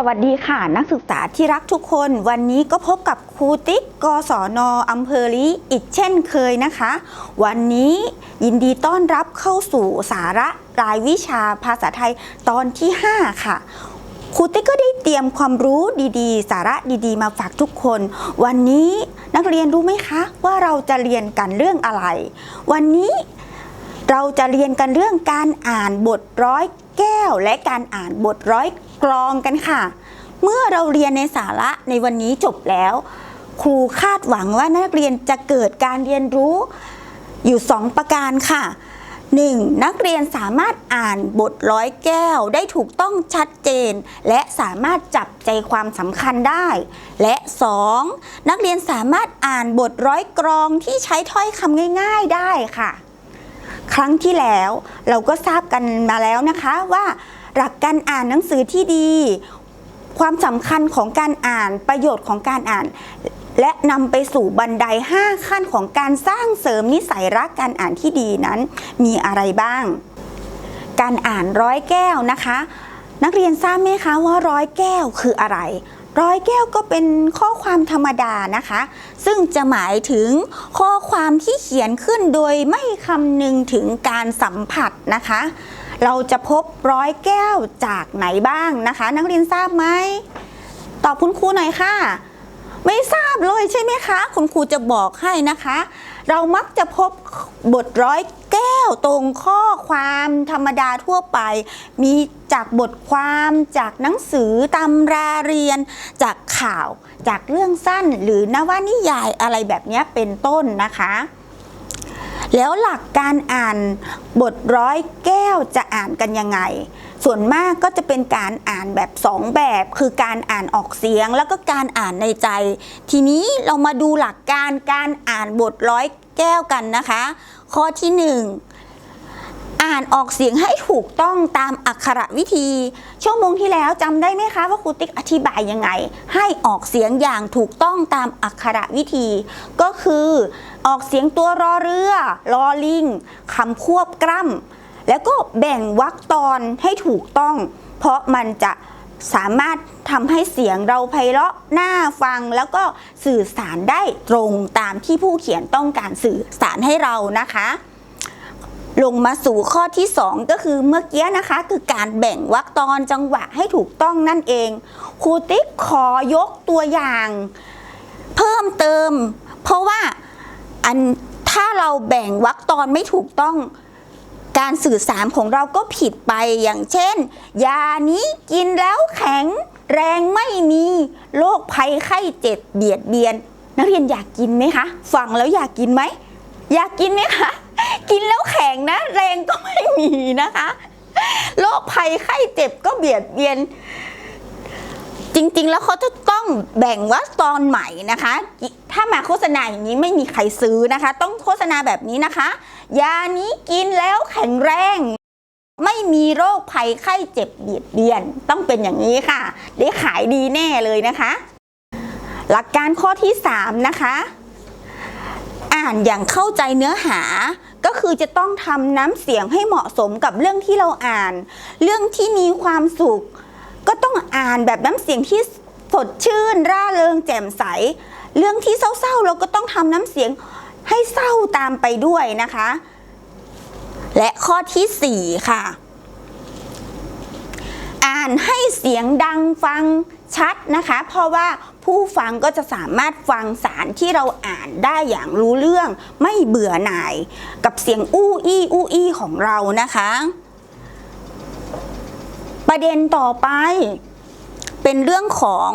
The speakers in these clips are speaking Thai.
สวัสดีค่ะ นักศึกษาที่รักทุกคน วันนี้ก็พบกับครูติ๊กกศนอำเภอลีอีกเช่นเคยนะคะ วันนี้ยินดีต้อนรับเข้าสู่สาระรายวิชาภาษาไทยตอนที่ 5 ค่ะครูติ๊กก็ได้เตรียมความรู้ดีๆ สาระดีๆ มาฝากทุกคน วันนี้นักเรียนรู้ไหมคะ ว่าเราจะเรียนกันเรื่องอะไร วันนี้เราจะเรียนกันเรื่องการอ่านบทร้อยแก้วและการอ่านบทร้อย กรองกันค่ะ เมื่อเราเรียนในสาระในวันนี้จบแล้ว ครูคาดหวังว่านักเรียนจะเกิดการเรียนรู้อยู่ 2 ประการค่ะ 1. นักเรียนสามารถอ่านบทร้อยแก้วได้ถูกต้องชัดเจน และสามารถจับใจความสำคัญได้ และ 2. นักเรียนสามารถอ่านบทร้อยกรองที่ใช้ถ้อยคำง่าย ๆได้ค่ะ ครั้งที่แล้วเราก็ทราบกันมาแล้วนะคะว่า หลักการอ่านหนังสือที่ดี ความสำคัญของการอ่านประโยชน์ของการอ่าน และนำไปสู่บันได 5 ขั้นของการสร้างเสริมนิสัยรักการอ่านที่ดีนั้น มีอะไรบ้าง การอ่านร้อยแก้วนะคะ นักเรียนทราบไหมคะว่าร้อยแก้วคืออะไรร้อยแก้วก็เป็นข้อความธรรมดานะคะ ซึ่งจะหมายถึงข้อความที่เขียนขึ้นโดยไม่คำนึงถึงการสัมผัสนะคะ เราจะพบร้อยแก้วจากไหนบ้างนะคะ นักเรียนทราบไหมตอบคุณครูหน่อยค่ะ ไม่ทราบเลยใช่ไหมคะ คุณครูจะบอกให้นะคะ เรามักจะพบบทร้อยแก้วตรงข้อความธรรมดาทั่วไป มีจากบทความจากหนังสือตำราเรียน จากข่าวจากเรื่องสั้นหรือนวนิยายอะไรแบบนี้เป็นต้นนะคะ แล้วหลักการอ่านบทร้อยแก้วจะอ่านกันยังไง ส่วนมากก็จะเป็นการอ่านแบบสองแบบ คือการอ่านออกเสียงแล้วก็การอ่านในใจ ทีนี้เรามาดูหลักการการอ่านบทร้อยแก้วกันนะคะ ข้อที่หนึ่งอ่านออกเสียงให้ถูกต้องตามอักขระวิธี ชั่วโมงที่แล้วจำได้ไหมคะว่าครูติ๊กอธิบายยังไง ให้ออกเสียงอย่างถูกต้องตามอักขระวิธี ก็คือออกเสียงตัวรอเรือรอลิงคำควบกล้ำแล้วก็แบ่งวรรคตอนให้ถูกต้อง เพราะมันจะสามารถทำให้เสียงเราไพเราะน่าฟัง แล้วก็สื่อสารได้ตรงตามที่ผู้เขียนต้องการสื่อสารให้เรานะคะ ลงมาสู่ข้อที่ 2 ก็คือเมื่อกี้นะคะ คือการแบ่งวรรคตอนจังหวะให้ถูกต้องนั่นเองครูติ๊กขอยกตัวอย่าง เพิ่มเติม เพราะว่า อันถ้าเราแบ่งวรรคตอนไม่ถูกต้องการสื่อสารของเราก็ผิดไปอย่างเช่น ยานี้กินแล้วแข็ง แรงไม่มีโรคภัยไข้เจ็บเบียดเบียน นักเรียนอยากกินไหมคะฟังแล้วอยากกินไหมอยากกินไหมคะกินแล้วแข็งนะ แรงก็ไม่มีนะคะโรคภัยไข้เจ็บก็เบียดเบียน จริงๆ แล้วเขาจะต้องแบ่งว่าตอนใหม่นะคะ ถ้ามาโฆษณาอย่างนี้ไม่มีใครซื้อนะคะ ต้องโฆษณาแบบนี้นะคะ ยานี้กินแล้วแข็งแรง ไม่มีโรคภัยไข้เจ็บเบียดเบียน ต้องเป็นอย่างนี้ค่ะ ได้ขายดีแน่เลยนะคะ หลักการข้อที่ 3 นะคะ อ่านอย่างเข้าใจเนื้อหาก็คือจะต้องทำน้ำเสียงให้เหมาะสมกับเรื่องที่เราอ่าน เรื่องที่มีความสุข ก็ต้องอ่านแบบน้ำเสียงที่สดชื่น ร่าเริงแจ่มใส เรื่องที่เศร้าๆ เราก็ต้องทำน้ำเสียงให้เศร้าตามไปด้วยนะคะ และข้อที่ 4 ค่ะ อ่านให้เสียงดังฟังชัดนะคะ เพราะว่าผู้ฟังก็จะสามารถฟังสารที่เราอ่านได้อย่างรู้เรื่อง ไม่เบื่อหน่าย กับเสียงอู้อี้อู้อี้ของเรานะคะ ประเด็นต่อไปเป็นเรื่องของ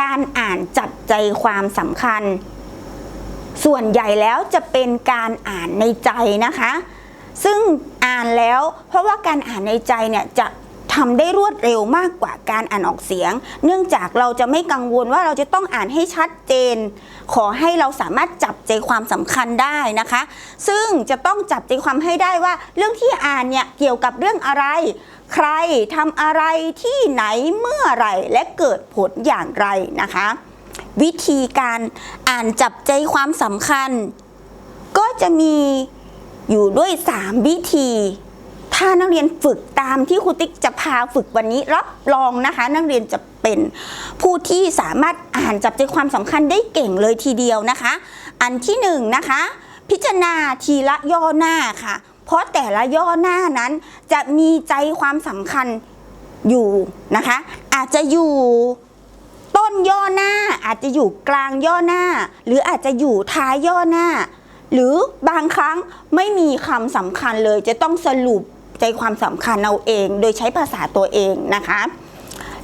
การอ่านจับใจความสำคัญ ส่วนใหญ่แล้วจะเป็นการอ่านในใจนะคะ ซึ่งอ่านแล้วเพราะว่าการอ่านในใจเนี่ยจะทำได้รวดเร็วมากกว่าการอ่านออกเสียง เนื่องจากเราจะไม่กังวลว่าเราจะต้องอ่านให้ชัดเจน ขอให้เราสามารถจับใจความสำคัญได้นะคะ ซึ่งจะต้องจับใจความให้ได้ว่า เรื่องที่อ่านเนี่ยเกี่ยวกับเรื่องอะไร ใครทำอะไรที่ไหนเมื่อไรและเกิดผลอย่างไรนะคะ วิธีการอ่านจับใจความสำคัญ ก็จะมีอยู่ด้วย 3 วิธี ถ้านักเรียนฝึกตามที่ครูติ๊กจะพาฝึกวันนี้รับรองนะคะ นักเรียนจะเป็นผู้ที่สามารถอ่านจับใจความสำคัญได้เก่งเลยทีเดียวนะคะ อันที่หนึ่งนะคะ พิจารณาทีละย่อหน้าค่ะ เพราะแต่ละย่อหน้านั้นจะมีใจความสำคัญอยู่นะคะ อาจจะอยู่ต้นย่อหน้า อาจจะอยู่กลางย่อหน้า หรืออาจจะอยู่ท้ายย่อหน้า หรือบางครั้งไม่มีคำสำคัญเลยจะต้องสรุปใจความสำคัญเอาเอง โดยใช้ภาษาตัวเองนะคะ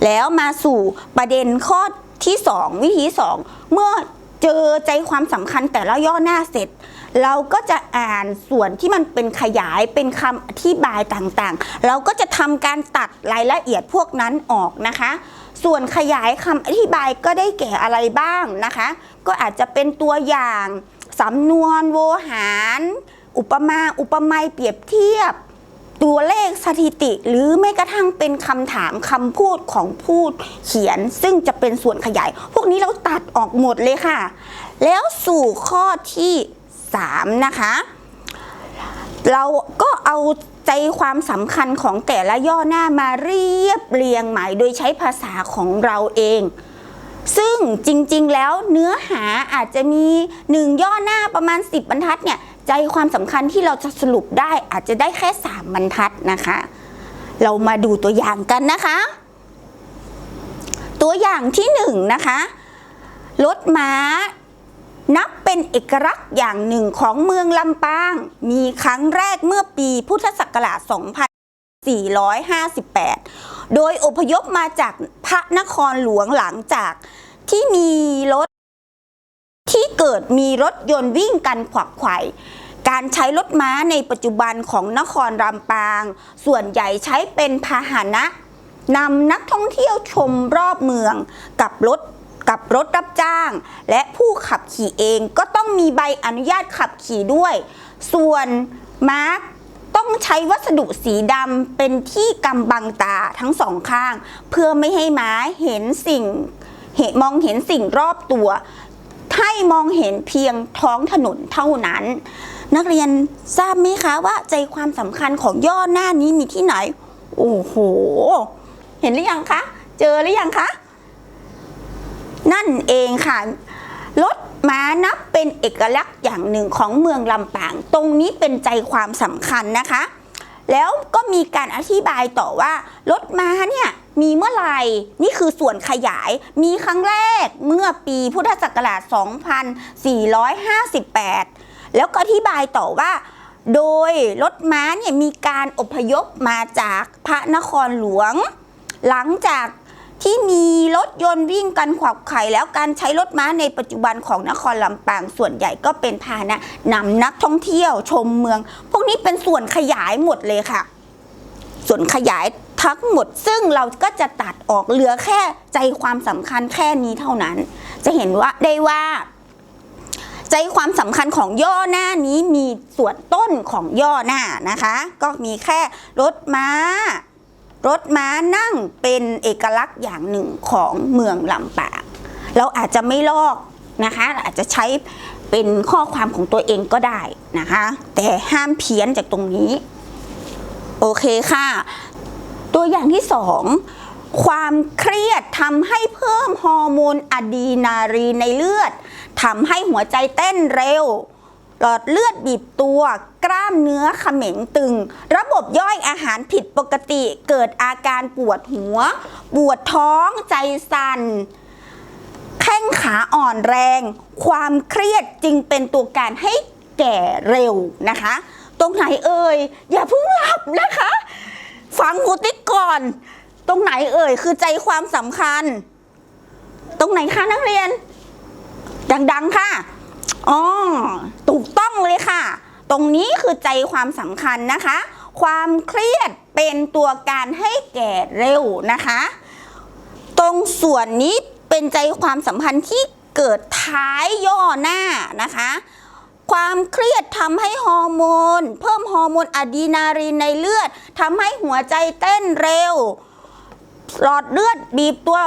แล้วมาสู่ประเด็นข้อที่ 2 วิธี 2 เมื่อเจอใจความสำคัญแต่ละย่อหน้าเสร็จ เราก็จะอ่านส่วนที่มันเป็นขยายเป็นคำอธิบายต่างๆ เราก็จะทำการตัดรายละเอียดพวกนั้นออกนะคะ ส่วนขยายคำอธิบายก็ได้แก่อะไรบ้างนะคะ ก็อาจจะเป็นตัวอย่างสำนวนโวหาร อุปมา อุปไมยเปรียบเทียบ ตัวเลขสถิติ หรือแม้กระทั่งเป็นคำถามคำพูดของผู้เขียน ซึ่งจะเป็นส่วนขยาย พวกนี้เราตัดออกหมดเลยค่ะ แล้วสู่ข้อที่ 3 นะคะ เราก็เอาใจความสำคัญของแต่ละย่อหน้ามาเรียบเรียงใหมายโดยใช้ภาษาของเราเอง ซึ่งจริงๆแล้วเนื้อหาอาจจะมีหนึ่งย่อหน้าประมาณ 10 บรรทัดเนี่ยใจความสำคัญที่เราจะสรุปได้อาจจะได้แค่ 3 บรรทัดนะคะ เรามาดูตัวอย่างกันนะคะ ตัวอย่างที่1นงนะคะรถม้า นับเป็นเอกลักษณ์อย่างหนึ่งของเมืองลำปาง มีครั้งแรกเมื่อปีพุทธศักราช 2458 โดยอพยพมาจากพระนครหลวงหลังจากที่มีรถที่เกิดมีรถยนต์วิ่งกันขวักไขว่การใช้รถม้าในปัจจุบันของนครลำปาง ส่วนใหญ่ใช้เป็นพาหนะนำนักท่องเที่ยวชมรอบเมืองกับรถ กับรถรับจ้าง และผู้ขับขี่เองก็ต้องมีใบอนุญาตขับขี่ด้วย ส่วนม้าต้องใช้วัสดุสีดำเป็นที่กำบังตาทั้งสองข้าง เพื่อไม่ให้ม้าเห็นสิ่งเห็นมองเห็นสิ่งรอบตัวให้มองเห็นเพียงท้องถนนเท่านั้น นักเรียนทราบไหมคะว่าใจความสำคัญของย่อหน้านี้มีที่ไหน โอ้โห เห็นหรือยังคะ เจอหรือยังคะ นั่นเองค่ะรถม้านับเป็นเอกลักษณ์อย่างหนึ่งของเมืองลำปาง ตรงนี้เป็นใจความสำคัญนะคะ แล้วก็มีการอธิบายต่อว่ารถม้าเนี่ยมีเมื่อไหร่นี่คือส่วนขยาย มีครั้งแรกเมื่อปีพุทธศักราช 2458 แล้วก็อธิบายต่อว่า โดยรถม้าเนี่ยมีการอพยพมาจากพระนครหลวง หลังจาก ที่มีรถยนต์วิ่งกันขวักไข่แล้วการใช้รถม้าในปัจจุบันของนครลำปางส่วนใหญ่ก็เป็นพาหนะนำนักท่องเที่ยวชมเมือง พวกนี้เป็นส่วนขยายหมดเลยค่ะ ส่วนขยายทั้งหมดซึ่งเราก็จะตัดออกเหลือแค่ใจความสำคัญแค่นี้เท่านั้น จะเห็นว่าได้ว่า ใจความสำคัญของย่อหน้านี้มีส่วนต้นของย่อหน้านะคะ ก็มีแค่รถม้า รถม้านั่งเป็นเอกลักษณ์อย่างหนึ่งของเมืองลำปางเราอาจจะไม่ลอกนะคะ อาจจะใช้เป็นข้อความของตัวเองก็ได้นะคะ แต่ห้ามเพี้ยนจากตรงนี้ โอเคค่ะ ตัวอย่างที่สองความเครียดทำให้เพิ่มฮอร์โมนอะดรีนาลีนในเลือดทำให้หัวใจเต้นเร็ว หลอดเลือดบีบตัว กล้ามเนื้อเขม็งตึง ระบบย่อยอาหารผิดปกติ เกิดอาการปวดหัว ปวดท้องใจสั่นแข้งขาอ่อนแรง ความเครียดจึงเป็นตัวการให้แก่เร็วนะคะ ตรงไหนเอ่ย อย่าเพิ่งหลับนะคะ ฟังครูติ๊กก่อน ตรงไหนเอ่ย คือใจความสำคัญ ตรงไหนคะนักเรียน ดัง ๆ ค่ะ อ๋อถูกต้องเลยค่ะ ตรงนี้คือใจความสำคัญนะคะ ความเครียดเป็นตัวการให้แก่เร็วนะคะ ตรงส่วนนี้เป็นใจความสัมพันธ์ที่เกิดท้ายย่อหน้านะคะ ความเครียดทำให้ฮอร์โมน เพิ่มฮอร์โมนอะดรีนาลีนในเลือดทำให้หัวใจเต้นเร็ว หลอดเลือดบีบตัว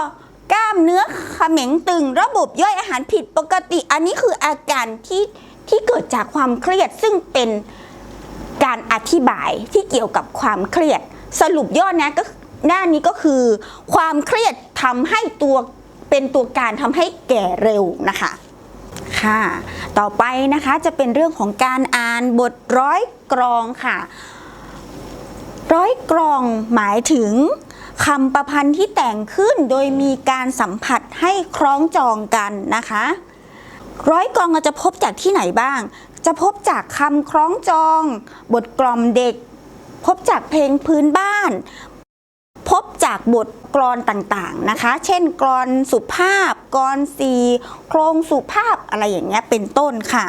กล้ามเนื้อเขม็งตึง ระบบย่อยอาหารผิดปกติ อันนี้คืออาการที่ที่เกิดจากความเครียดซึ่งเป็นการอธิบายที่เกี่ยวกับความเครียด สรุปย่อนะก็หน้านี้ก็คือ ความเครียดทำให้ตัวเป็นตัวการทำให้แก่เร็วนะคะค่ะ ต่อไปนะคะจะเป็นเรื่องของการอ่านบทร้อยกรองค่ะ ร้อยกรองหมายถึง คำประพันธ์ที่แต่งขึ้นโดยมีการสัมผัสให้คล้องจองกันนะคะ ร้อยกรองเราจะพบจากที่ไหนบ้าง จะพบจากคำคล้องจอง บทกล่อมเด็ก พบจากเพลงพื้นบ้าน พบจากบทกลอนต่างๆนะคะ เช่นกลอนสุภาพกลอนสีโครงสุภาพอะไรอย่างเงี้ยเป็นต้นค่ะ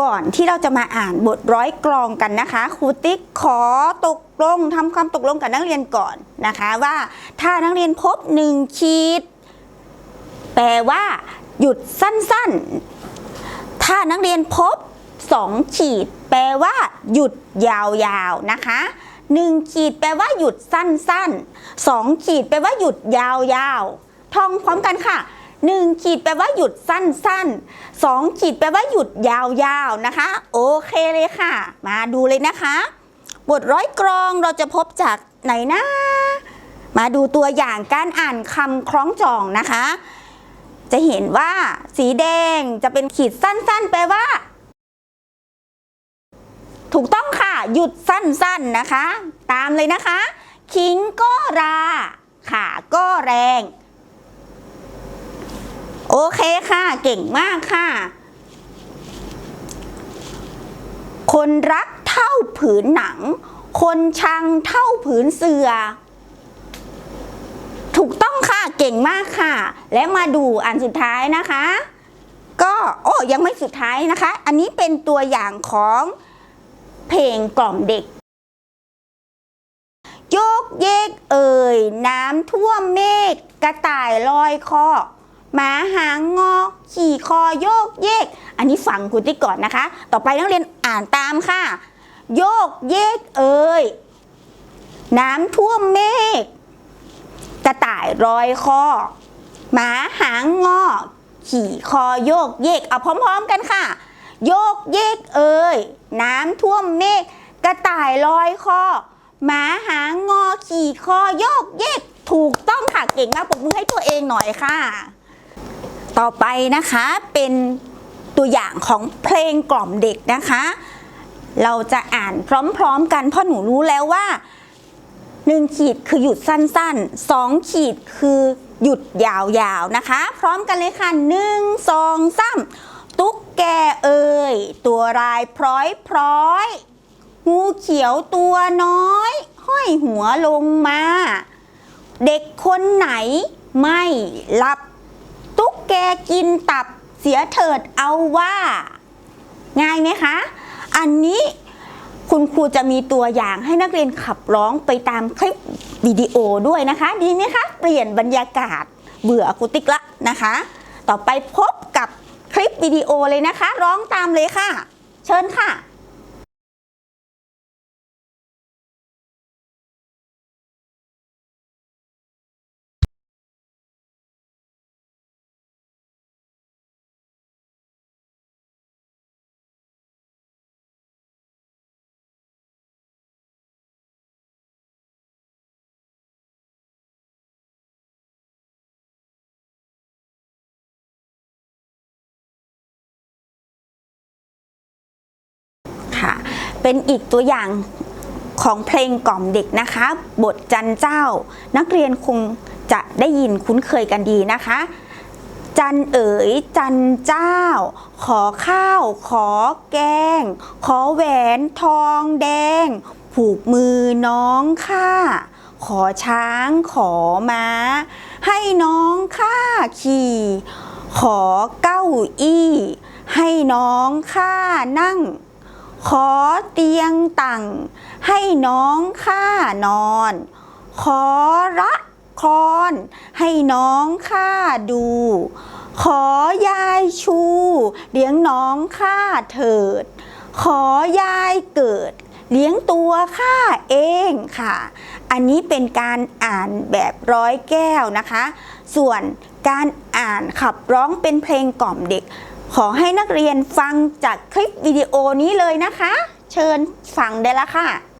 ก่อนที่เราจะมาอ่านบทร้อยกลองกันนะคะครูติ๊กขอตกลงทำความตกลงกับนักเรียนก่อนนะคะ ว่าถ้านักเรียนพบหนึ่งขีด แปลว่า หยุดสั้นๆ ถ้านักเรียนพบสองขีด แปลว่า หยุดยาวๆนะคะหนึ่งขีดแปลว่าหยุดสั้นๆสองขีดแปลว่าหยุดยาวๆท่องพร้อมกันค่ะ หนึ่งขีดแปลว่าหยุดสั้นๆสองขีดแปลว่าหยุดยาวๆนะคะ โอเคเลยค่ะ มาดูเลยนะคะ บทร้อยกรองเราจะพบจากไหนนะมาดูตัวอย่างการอ่านคำคล้องจองนะคะ จะเห็นว่าสีแดงจะเป็นขีดสั้นๆ แปลว่า ถูกต้องค่ะ หยุดสั้นๆนะคะ ตามเลยนะคะ คิงก็รา ขาก็แรง โอเคค่ะ เก่งมากค่ะ คนรักเท่าผืนหนัง คนชังเท่าผืนเสือ ถูกต้องค่ะ เก่งมากค่ะ และมาดูอันสุดท้ายนะคะ ก็โอ้ยังไม่สุดท้ายนะคะ อันนี้เป็นตัวอย่างของเพลงกล่อมเด็กโยกเยกเอ่ย น้ำท่วมเมฆกระต่ายลอยคอ หมาหางงอ ขี่คอโยกเยก อันนี้ฟังคุณที่ก่อนนะคะ ต่อไปนักเรียนอ่านตามค่ะ โยกเยกเอ่ยน้ำท่วมเมฆกระต่ายรอยคอหมาหางงอ ขี่คอโยกเยกเอาพร้อม ๆกันค่ะ โยกเยกเอ่ยน้ำท่วมเมฆกระต่ายลอยคอหมาหางงอขี่คอโยกเยกถูกต้องค่ะ เก่งมากปรบมือให้ตัวเองหน่อยค่ะ ต่อไปนะคะเป็นตัวอย่างของเพลงกล่อมเด็กนะคะ เราจะอ่านพร้อมๆกันเพราะหนูรู้แล้วว่าหนึ่งขีดคือหยุดสั้นๆสองขีดคือหยุดยาวๆนะคะ พร้อมกันเลยค่ะหนึ่งสองสามตุ๊กแกเอ่ยตัวลายพร้อยพร้อยงูเขียวตัวน้อย ห้อยหัวลงมา เด็กคนไหนไม่หลับ แกกินตับเสียเถิดเอาว่า ง่ายไหมคะ อันนี้คุณครูจะมีตัวอย่างให้นักเรียนขับร้องไปตามคลิปวิดีโอด้วยนะคะ ดีไหมคะ เปลี่ยนบรรยากาศเบื่ออคูติกละนะคะ ต่อไปพบกับคลิปวิดีโอเลยนะคะ ร้องตามเลยค่ะ เชิญค่ะ เป็นอีกตัวอย่างของเพลงกล่อมเด็กนะคะ บทจันเจ้า นักเรียนคงจะได้ยินคุ้นเคยกันดีนะคะ จันเอ๋ยจันเจ้า ขอข้าว ขอแกง ขอแหวนทองแดง ผูกมือน้องข้าขอช้างขอม้า ให้น้องข้าขี่ ขอเก้าอี้ ให้น้องข้านั่ง ขอเตียงตั้งให้น้องข้านอน ขอละครให้น้องข้าดู ขอยายชูเลี้ยงน้องข้าเถิด ขอยายเกิด เลี้ยงตัวข้าเองค่ะ อันนี้เป็นการอ่านแบบร้อยแก้วนะคะ ส่วนการอ่านขับร้องเป็นเพลงกล่อมเด็ก ขอให้นักเรียนฟังจากคลิปวิดีโอนี้เลยนะคะ เชิญฟังได้ละค่ะ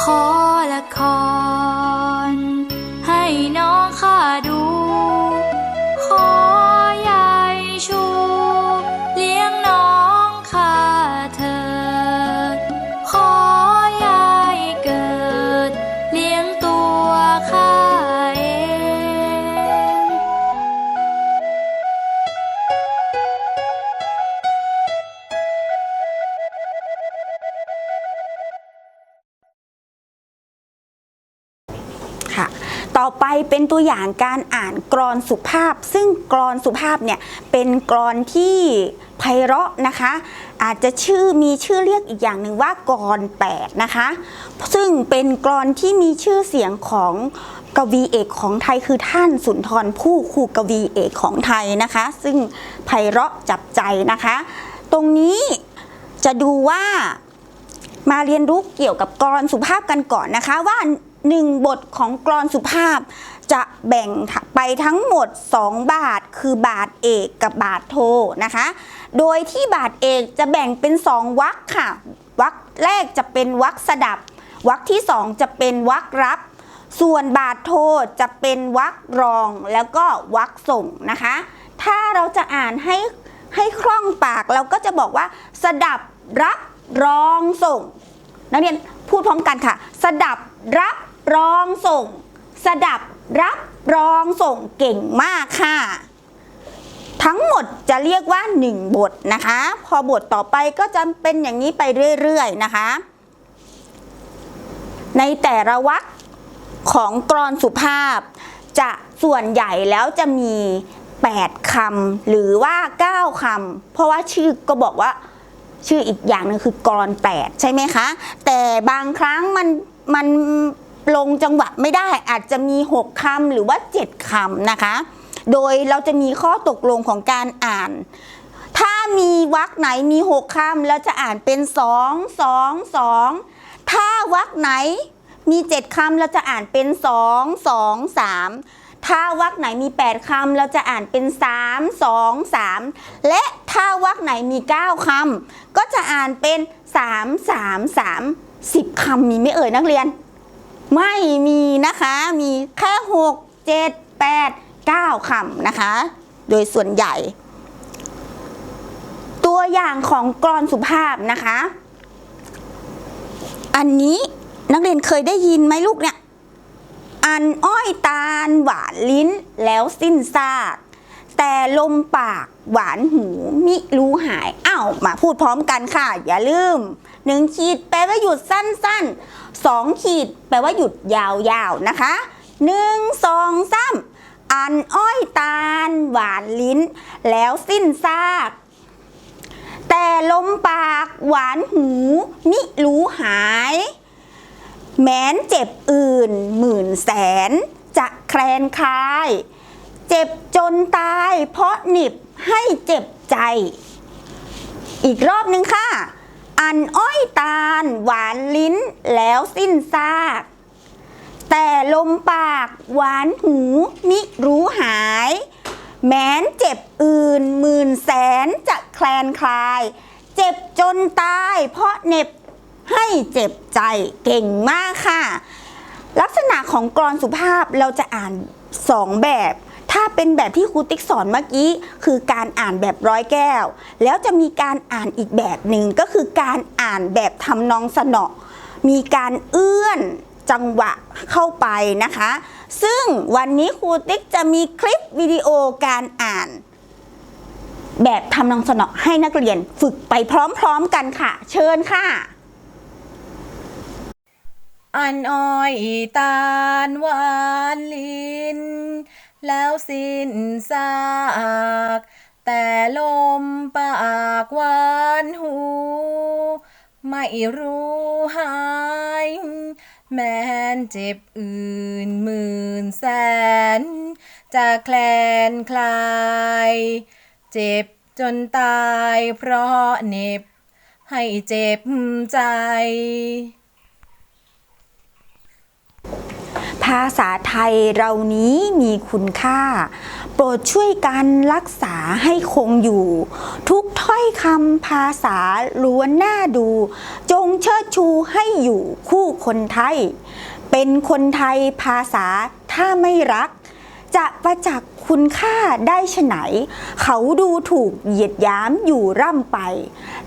ขอละขอ ตัวอย่างการอ่านกรอนสุภาพ ซึ่งกรอนสุภาพเนี่ยเป็นกรอนที่ไพเราะนะคะ อาจจะชื่อมีชื่อเรียกอีกอย่างหนึ่งว่ากรอนแปดนะคะ ซึ่งเป็นกรอนที่มีชื่อเสียงของกวีเอกของไทยคือท่านสุนทรภู่ครูกวีเอกของไทยนะคะ ซึ่งไพเราะจับใจนะคะ ตรงนี้จะดูว่ามาเรียนรู้เกี่ยวกับกรอนสุภาพกันก่อนนะคะว่าหนึ่งบทของกรอนสุภาพ จะแบ่งไปทั้งหมด 2 บาทคือบาทเอกกับบาทโทนะคะ โดยที่บาทเอกจะแบ่งเป็น 2วรรคค่ะวรรคแรกจะเป็นวรรคสดับวรรคที่ 2 จะเป็นวรรครับ ส่วนบาทโทจะเป็นวรรครองแล้วก็วรรคส่งนะคะ ถ้าเราจะอ่านให้ให้คล่องปากเราก็จะบอกว่า สดับรับรองส่ง นักเรียนพูดพร้อมกันค่ะ สดับรับรองส่ง สดับ รับรองส่งเก่งมากค่ะ ทั้งหมดจะเรียกว่า 1 บทนะคะ พอบทต่อไปก็จะเป็นอย่างนี้ไปเรื่อยๆนะคะ ในแต่ละวรรคของกรอนสุภาพ จะส่วนใหญ่แล้วจะมี 8คำหรือว่า 9คำเพราะว่าชื่อก็บอกว่าชื่ออีกอย่างหนึงคือกรอน8ใช่ไหมคะ แต่บางครั้งมันมัน ลงจังหวะไม่ได้อาจจะมี 6คำหรือว่า 7คำนะคะ โดยเราจะมีข้อตกลงของการอ่าน ถ้ามีวรรคไหนมี 6คำเราจะอ่านเป็น 2 2 2 ถ้าวรรคไหนมี 7คำเราจะอ่านเป็น 2 2 3 ถ้าวรรคไหนมี 8คำเราจะอ่านเป็น 3 2 3 และถ้าวรรคไหนมี 9คำก็จะอ่านเป็น 3 3 3 10คำมีไม่เอ่ยนักเรียน ไม่มีนะคะ มีแค่6 7 8 9คำนะคะ โดยส่วนใหญ่ ตัวอย่างของกรอนสุภาพนะคะ อันนี้นักเรียนเคยได้ยินไหมลูกเนี่ย อันอ้อยตาลหวานลิ้นแล้วสิ้นซาก แต่ลมปากหวานหูมิรู้หายอ้าวมาพูดพร้อมกันค่ะ อย่าลืมหนึ่งขีดแปลว่าหยุดสั้นๆสองขีดแปลว่าหยุดยาวๆนะคะหนึ่งสองสามอันอ้อยตาล หวานลิ้น แล้วสิ้นซาก แต่ลมปากหวานหูมิรู้หาย แม้นเจ็บอื่นหมื่นแสน จะแคลนคลาย เจ็บจนตายเพราะหนิบให้เจ็บใจ อีกรอบหนึ่งค่ะ อันอ้อยตาล หวานลิ้นแล้วสิ้นซาก แต่ลมปากหวานหูมิรู้หาย แม้นเจ็บอื่นหมื่นแสนจะแคลนคลาย เจ็บจนตายเพราะเน็บให้เจ็บใจเก่งมากค่ะ ลักษณะของกรอนสุภาพเราจะอ่านสองแบบ ถ้าเป็นแบบที่ครูติ๊กสอนเมื่อกี้ คือการอ่านแบบร้อยแก้ว แล้วจะมีการอ่านอีกแบบหนึ่งก็คือการอ่านแบบทำนองสนอมีการเอื้อนจังหวะเข้าไปนะคะ ซึ่งวันนี้ครูติ๊กจะมีคลิปวิดีโอการอ่าน แบบทำนองสนอให้นักเรียนฝึกไปพร้อมๆกันค่ะ เชิญค่ะอันอ้อยตาลหวานลิ้น แล้วสิ้นซาก แต่ลมปากหวานหู ไม่รู้หาย แม้นเจ็บอื่นหมื่นแสน จะแคลนคลาย เจ็บจนตายเพราะเน็บ ให้เจ็บใจ ภาษาไทยเรานี้มีคุณค่า โปรดช่วยกันรักษาให้คงอยู่ ทุกถ้อยคำภาษาล้วนน่าดู จงเชิดชูให้อยู่คู่คนไทย เป็นคนไทยภาษาถ้าไม่รัก จะประจักษ์คุณค่าได้ฉไหน เขาดูถูกเหยียดยามอยู่ร่ำไป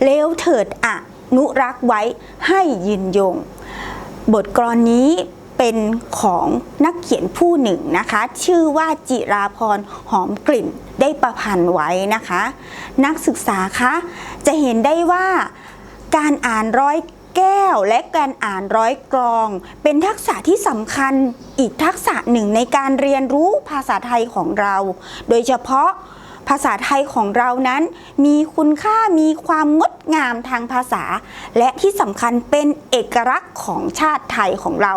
เลวเถิดอะนุรักษ์ไว้ให้ยืนยง บทกลอนนี้ เป็นของนักเขียนผู้หนึ่งนะคะ ชื่อว่าจิราพรหอมกลิ่นได้ประพันธ์ไว้นะคะ นักศึกษาคะจะเห็นได้ว่าการอ่านร้อยแก้วและการอ่านร้อยกรอง เป็นทักษะที่สำคัญอีกทักษะหนึ่งในการเรียนรู้ภาษาไทยของเรา โดยเฉพาะ ภาษาไทยของเรานั้น มีคุณค่ามีความงดงามทางภาษา และที่สำคัญเป็นเอกลักษณ์ของชาติไทยของเรา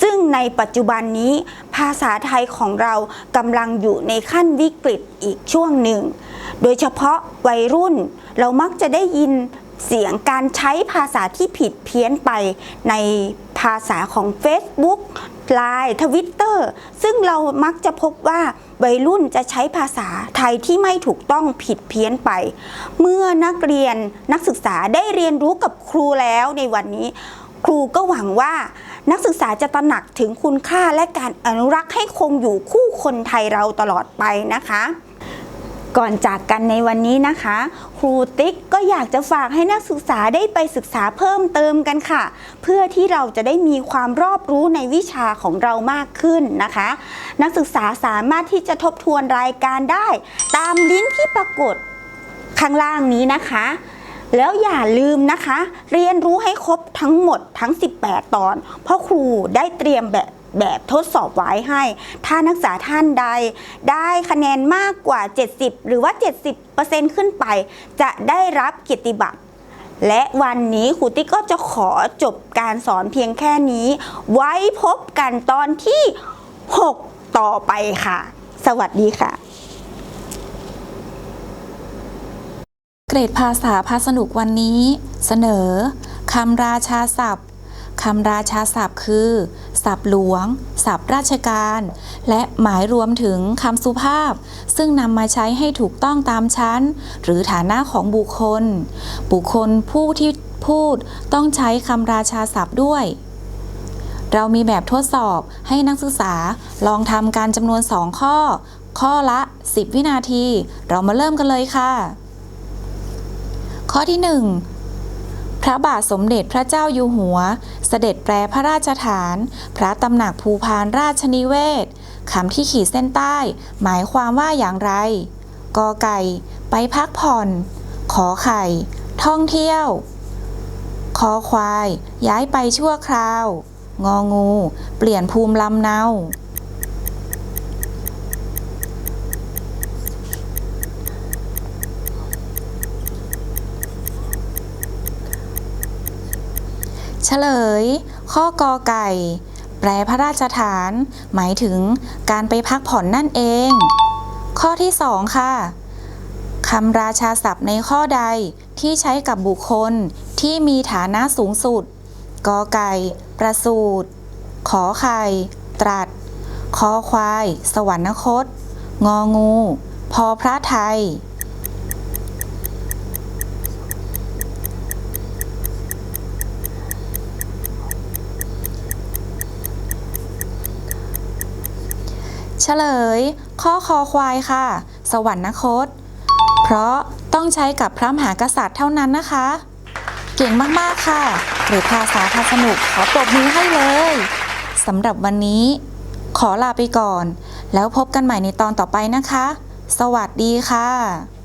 ซึ่งในปัจจุบันนี้ ภาษาไทยของเรากำลังอยู่ในขั้นวิกฤตอีกช่วงหนึ่ง โดยเฉพาะวัยรุ่นเรามักจะได้ยินเสียงการใช้ภาษาที่ผิดเพี้ยนไปในภาษาของ Facebook ไลน์ทวิตเตอร์ซึ่งเรามักจะพบว่า วัยรุ่นจะใช้ภาษาไทยที่ไม่ถูกต้องผิดเพี้ยนไป เมื่อนักเรียนนักศึกษาได้เรียนรู้กับครูแล้วในวันนี้ ครูก็หวังว่านักศึกษาจะตระหนักถึงคุณค่าและการอนุรักษ์ให้คงอยู่คู่คนไทยเราตลอดไปนะคะ ก่อนจากกันในวันนี้นะคะ ครูติ๊กก็อยากจะฝากให้นักศึกษาได้ไปศึกษาเพิ่มเติมกันค่ะ เพื่อที่เราจะได้มีความรอบรู้ในวิชาของเรามากขึ้นนะคะ นักศึกษาสามารถที่จะทบทวนรายการได้ ตามลิงก์ที่ปรากฏข้างล่างนี้นะคะ แล้วอย่าลืมนะคะ เรียนรู้ให้ครบทั้งหมดทั้ง 18 ตอน เพราะครูได้เตรียมแบบ แบบทดสอบไว้ให้ ถ้านักศึกษาท่านใด ได้คะแนนมากกว่า 70 หรือว่า 70%ขึ้นไป จะได้รับเกียรติบัตรและวันนี้ครูติ๊กก็จะขอจบการสอนเพียงแค่นี้ ไว้พบกันตอนที่ 6 ต่อไปค่ะ สวัสดีค่ะ เกรดภาษาพาสนุกวันนี้ เสนอคำราชาศัพท์ คำราชาศัพท์คือ ศัพท์หลวง ศัพท์ราชการ และหมายรวมถึงคำสุภาพ ซึ่งนำมาใช้ให้ถูกต้องตามชั้น หรือฐานะของบุคคล บุคคลผู้ที่พูดต้องใช้คำราชาศัพท์ด้วย เรามีแบบทดสอบให้นักศึกษาลองทำการจำนวน 2 ข้อ ข้อละ 10 วินาที เรามาเริ่มกันเลยค่ะ ข้อที่ 1 พระบาทสมเด็จพระเจ้าอยู่หัว เสด็จแปรพระราชฐาน พระตำหนักภูพานราชนิเวศคำที่ขีดเส้นใต้ หมายความว่าอย่างไร กอไก่ ไปพักผ่อน ขอไข่ ท่องเที่ยว คอควาย ย้ายไปชั่วคราว งองู เปลี่ยนภูมิลำเนา เฉลย ข้อกอไก่ แปลพระราชฐาน หมายถึงการไปพักผ่อนนั่นเอง ข้อที่สองค่ะคำราชาศัพท์ในข้อใดที่ใช้กับบุคคลที่มีฐานะสูงสุด กอไก่ ประสูตร ขอไข่ ตรัส คอควาย สวรรคต งองู พอพระไทย ฉลย ข้อคอควายค่ะ สวรรคต เพราะต้องใช้กับพระมหากษัตริย์เท่านั้นนะคะ เก่งมากๆค่ะ หรือภาษาพาสนุกขอปรบมือให้เลยสำหรับวันนี้ ขอลาไปก่อน แล้วพบกันใหม่ในตอนต่อไปนะคะ สวัสดีค่ะ